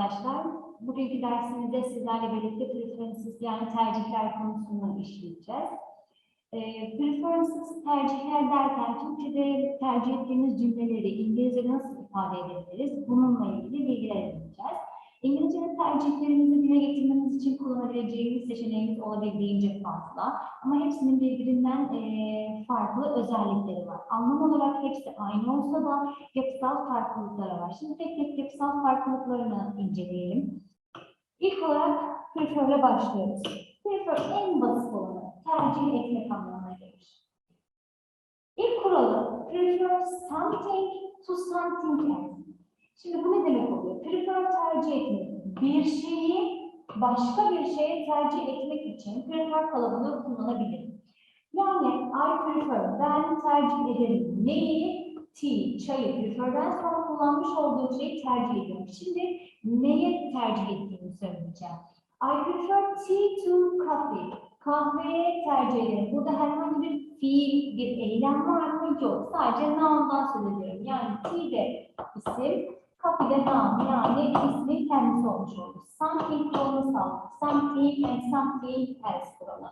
Arkadaşlar. Bugünkü dersimizde sizlerle birlikte preferences yani tercihler konusunu işleyeceğiz. E, preferences tercihler derken Türkçe'de tercih ettiğimiz cümleleri İngilizce'de nasıl ifade edebiliriz? Bununla ilgili bilgiler edineceğiz. İngilizce'de tercihlerimizi dile getirmemiz için kullanabileceğimiz seçeneğimiz olabildiğince fazla. Ama hepsinin birbirinden e, farklı özellikleri var. Anlam olarak hepsi aynı olsa da yapısal farklılıkları var. Şimdi tek tek yapısal farklılıklarını inceleyelim. İlk olarak prefer'le başlıyoruz. Prefer en basit olanı tercih etmek anlamına gelir. İlk kuralı prefer something to something. Şimdi bu ne demek oluyor? Prefer başka bir şeye tercih etmek için prefer kalıbını kullanabilirim. Yani I prefer, ben tercih ederim. Neyi? Tea, çayı. Prefer'den sonra kullanmış olduğum şeyi tercih ediyorum. Şimdi neye tercih ettiğimi söyleyeceğim. I prefer tea to coffee. Kahveye tercih ederim. Burada herhangi bir fiil, bir eylem var mı? Yok. Sadece noun'dan söz ediyorum. Yani tea de isim, coffee de noun. Yani ismin kendisi olmuş olur. Something kuralını sağladık. Something and something else kuralı.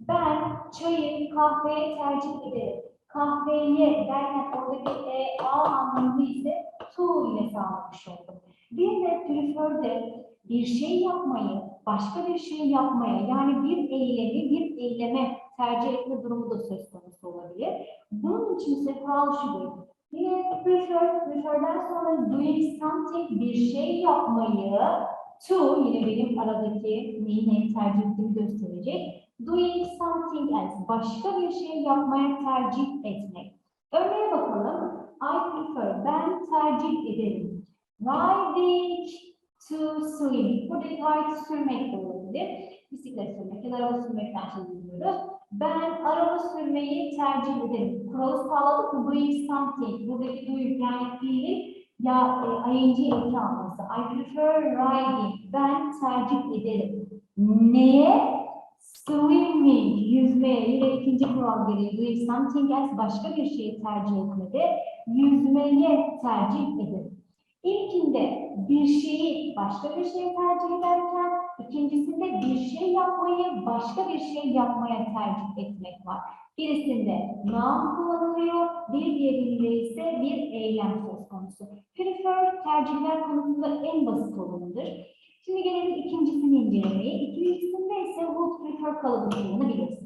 Ben çayı kahveye tercih ederim. Kahveye derken oradaki e, a anlamı ise to ile sağlamış oldum. Bir de prefer'de bir şey yapmayı başka bir şey yapmaya yani bir eylemi bir eyleme tercih etme durumu da söz konusu olabilir. Bunun için ise kural şudur. Yine prefer, prefer'den sonra doing something bir şey yapmayı to yine benim aradaki neyi neyi tercih ettiğimi gösterecek. Doing something else başka bir şey yapmaya tercih etmek. Örneğe bakalım. I prefer ben tercih ederim. Riding to swim. Buradaki ride sürmek de olabilir. Bisiklet sürmek ya da araba sürmekten söz ediyoruz. Ben araba sürmeyi tercih ederim. Kuralı sağladık mı? Doing something. Buradaki doing yani fiili ya e, ing eki. I prefer riding. Ben tercih ederim. Neye? Swimming, yüzmeye. Yine ikinci kural gereği. Doing something else başka bir şeyi tercih etmede. Yüzmeye tercih ederim. İlkinde bir şeyi başka bir şeye tercih ederken ikincisinde bir şey yapmayı başka bir şey yapmaya tercih etmek var. Birisinde noun kullanılıyor, bir diğerinde ise bir eylem söz konusu. Prefer tercihler konusunda en basit olanıdır. Şimdi gelelim ikincisini incelemeye. İkincisinde ise would prefer kalıbını kullanabilirsiniz.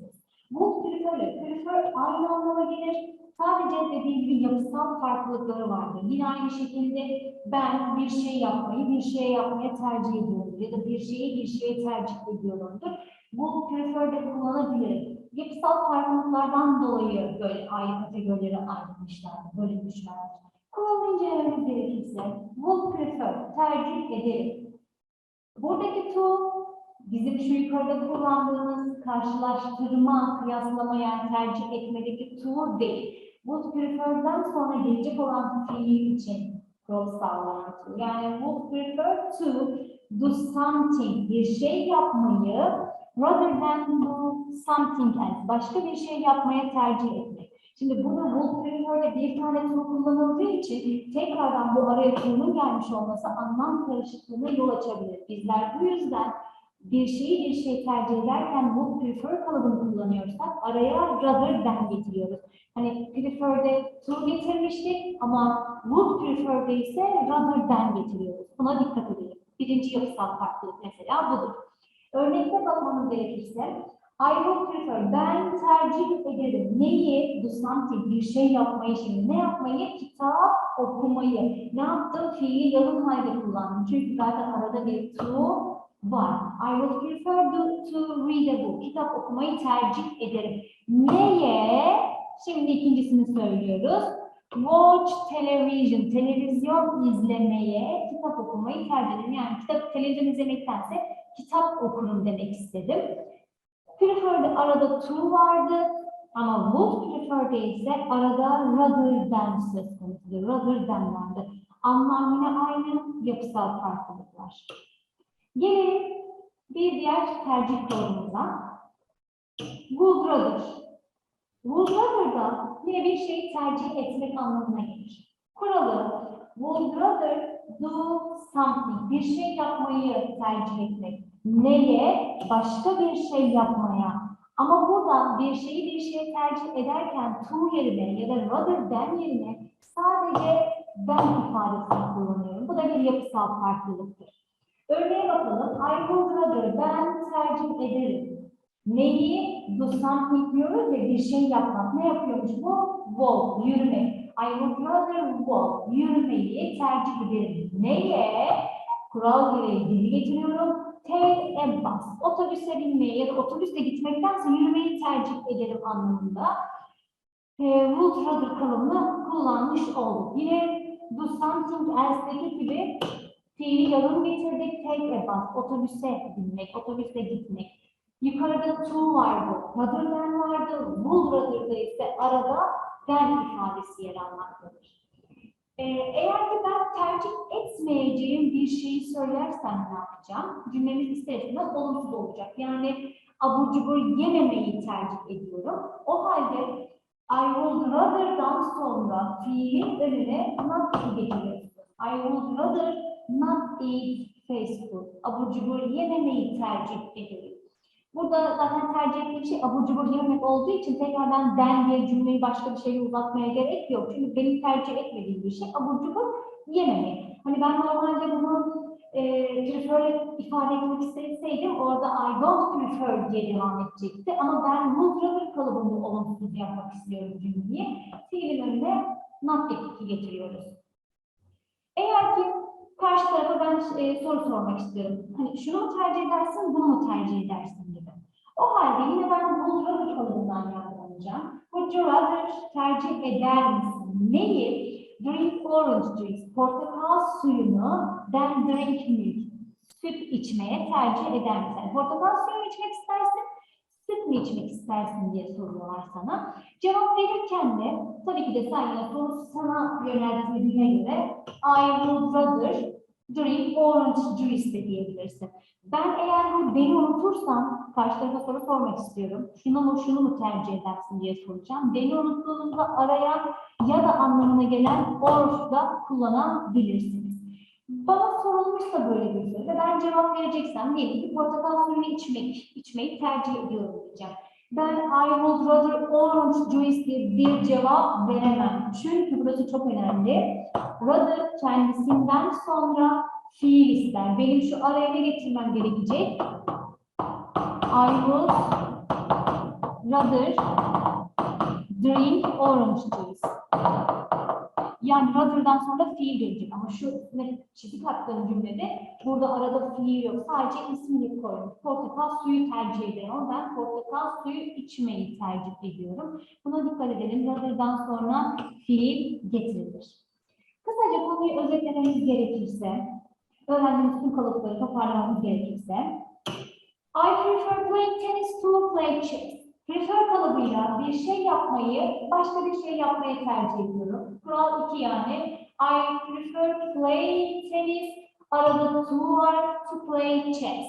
Prefer ile prefer aynı anlama gelir. Sadece dediğim gibi yapısal farklılıkları vardır. Yine aynı şekilde ben bir şey yapmayı bir şey yapmaya tercih ediyorum ya da bir şeyi bir şeye tercih ediyorumdur. Bu prefer'de kullanabilirim. Yapısal farklılıklardan dolayı böyle ayrı kategorilere ayrılmışlardır, bölünmüşlerdir. Kuralı incelememiz gerekirse, would prefer, tercih ederim. Buradaki to, bizim şu yukarıda kullandığımız karşılaştırma, kıyaslama yani tercih etmedeki to değil. Would prefer'dan sonra gelecek olan fiil için rol sağlanan to. Yani would prefer to do something, bir şey yapmayı rather than do something else, başka bir şey yapmaya tercih etmek. Şimdi burada would prefer'de bir tane to kullanıldığı için tekrardan bu araya to'nun gelmiş olması anlam karışıklığına yol açabilir. Bizler bu yüzden bir şeyi bir şey tercih ederken would prefer kalıbını kullanıyorsak araya rather than getiriyoruz. Hani prefer'de to getirmiştik ama would prefer'de ise rather than getiriyoruz. Buna dikkat edelim. Birinci yapısal farklılık mesela budur. Örnekte bakmamız gerekirse I would prefer, ben tercih ederim. Neyi? Do something, bir şey yapmayı şimdi. Ne yapmayı? Kitap okumayı. Ne yaptım? Fiili yalın halde kullandım. Çünkü zaten arada bir to var. I would prefer to, to read a book. Kitap okumayı tercih ederim. Neye? Şimdi ikincisini söylüyoruz. Watch television. Televizyon izlemeye, kitap okumayı tercih ederim. Yani kitap, televizyon izlemektense kitap okurum demek istedim. Prefer'de arada to vardı ama would prefer'de ise arada rather than söz konusudur. Rather than vardı. Anlam yine aynı, yapısal farklılıklar. Gelelim bir diğer tercih kuralımıza. Would rather. Would rather da yine bir şeyi tercih etmek anlamına gelir. Kuralı would rather do something. Bir şey yapmayı tercih etmek. Neye? Başka bir şey yapmaya. Ama burada bir şeyi bir şeye tercih ederken to yerine ya da rather than yerine sadece ben ifadesini kullanıyorum. Bu da bir yapısal farklılıktır. Örneğe bakalım. I would rather, ben tercih ederim. Neyi? Do something diyoruz ya bir şey yapmak. Ne yapıyormuş bu? Walk, yürümek. I would rather walk, yürümeyi tercih ederim. Neye? Kural gereği dili getiriyorum. Take a bus, otobüse binmeyi ya da otobüsle gitmektense yürümeyi tercih ederim anlamında. E, would rather kalıbını kullanmış olduk. Yine do something else'deki gibi fiili yalın getirdik. Take a bus, otobüse binmek, otobüse gitmek. Yukarıda to vardı, rather than vardı, would rather'da ise arada ben ifadesi yer almaktadır. Ee, eğer ki ben tercih etmeyeceğim bir şeyi söylersem ne yapacağım? Cümlemiz ister olumsuz olacak. Yani abur cubur yememeyi tercih ediyorum. O halde I would rather'dan sonra fiilin önüne not getiriyorsunuz. Fast food. Abur cubur yememeyi tercih ederim. Burada zaten tercih ettiğim şey abur cubur yemek olduğu için tekrardan den diye cümleyi başka bir şeyle uzatmaya gerek yok. Çünkü benim tercih etmediğim bir şey abur cubur yememek. Hani ben normalde bunu e, prefer ifade etmek isteseydim orada I don't prefer diye devam edecekti. Ama ben would rather kalıbında olumsuz yapmak istiyorum cümleyi. Fiilin önüne not getiriyoruz. Eğer ki karşı tarafa ben e, soru sormak istiyorum. Hani şunu mu tercih edersin, bunu mu tercih edersin gibi. O halde yine ben rather kalıbından yararlanacağım. Would you rather tercih eder misin? Neyi? Drink orange juice, portakal suyunu than drink milk. Süt içmeye tercih eder misin? Portakal suyu mu içmek istersin? Süt mü içmek istersin diye soruyorlar sana. Cevap verirken de tabii ki de sen yine soru sana yöneltildiğine göre I would rather drink orange juice de diyebilirsin. Ben eğer bu beni unutursam karşı tarafa soru sormak istiyorum. Şunu mu şunu mu tercih edersin diye soracağım. Beni unuttuğunuzda arayan ya da anlamına gelen or da kullanabilirsiniz. Bana sorulmuşsa böyle bir soru ve ben cevap vereceksem diyelim ki portakal suyunu içmek, içmeyi tercih ediyorum diyeceğim. Ben I would rather orange juice diye bir cevap veremem. Çünkü burası çok önemli. Rather kendisinden sonra fiil ister. Benim şu araya ne getirmem gerekecek? I would rather drink orange juice. Yani rather'dan sonra fiil gelecek. Ama şu çizik attığım cümlede burada arada fiil yok. Sadece ismini koymuş. Portakal suyu tercih ederim. Ama ben portakal suyu içmeyi tercih ediyorum. Buna dikkat edelim. Rather'dan sonra fiil getirilir. Kısaca konuyu özetlememiz gerekirse, öğrendiğimiz tüm kalıpları toparlamamız gerekirse, I prefer playing tennis to play chess. Prefer kalıbıyla bir şey yapmayı başka bir şey yapmaya tercih ediyorum. Kural 2 yani. I prefer play tennis. Arada to var to play chess.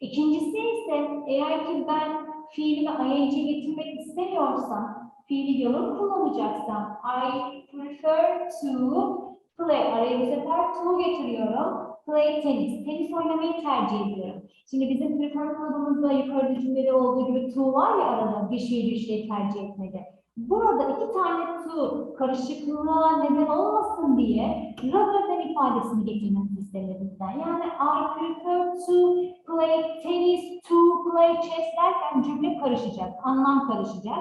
İkincisi ise eğer ki ben fiilimi ing getirmek istemiyorsam, fiili yalın kullanacaksam I prefer to play. Araya bu sefer to getiriyorum. Play tennis. Tenis oynamayı tercih ediyorum. Şimdi bizim prefer kalıbımızda yukarıda cümlede olduğu gibi to var ya arada bir şeyi bir şey tercih etmede. Burada iki tane to karışıklığa neden olmasın diye rather ifadesini getirmemizi istedi bizden. Yani I prefer to play tennis to play chess derken cümle karışacak, anlam karışacak.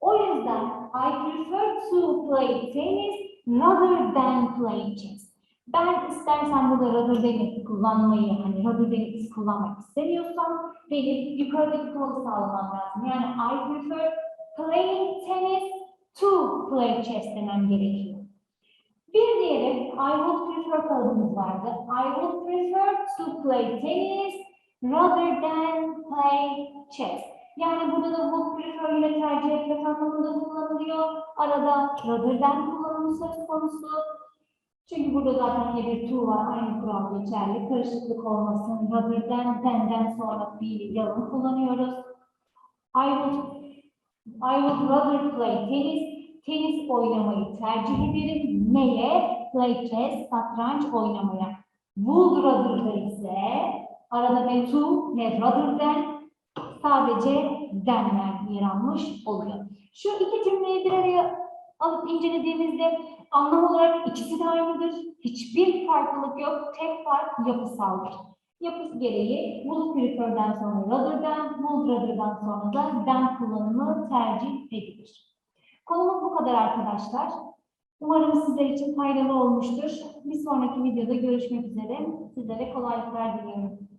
O yüzden I prefer to play tennis rather than play chess. Ben istersen burada rather than'i kullanmayı, hani rather than'i kullanmak istemiyorsam benim yukarıdaki kuralı sağlamam lazım. Yani I prefer playing tennis to play chess demem gerekiyor. Bir diğeri I would prefer kalıbımız vardı. I would prefer to play tennis rather than play chess. Yani burada da would prefer ile tercih etmek anlamında kullanılıyor. Arada rather than kullanımı söz konusu. Çünkü burada zaten yine bir to var, aynı kural geçerli. Karışıklık olmasın. Rather than, than'den sonra fiili yalın kullanıyoruz. I would, I would rather play tennis. Tenis oynamayı tercih ederim. neye? Play chess, satranç oynamaya. Would rather'da ise arada ne to ne rather than sadece than'ler yer almış oluyor. Şu iki cümleyi bir araya alıp incelediğimizde anlam olarak ikisi de aynıdır. Hiçbir farklılık yok. Tek fark yapısaldır. Yapısı gereği would prefer'den sonra than, would rather'dan sonra da than kullanımı tercih edilir. Konumuz bu kadar arkadaşlar. Umarım sizler için faydalı olmuştur. Bir sonraki videoda görüşmek üzere. Sizlere kolaylıklar diliyorum.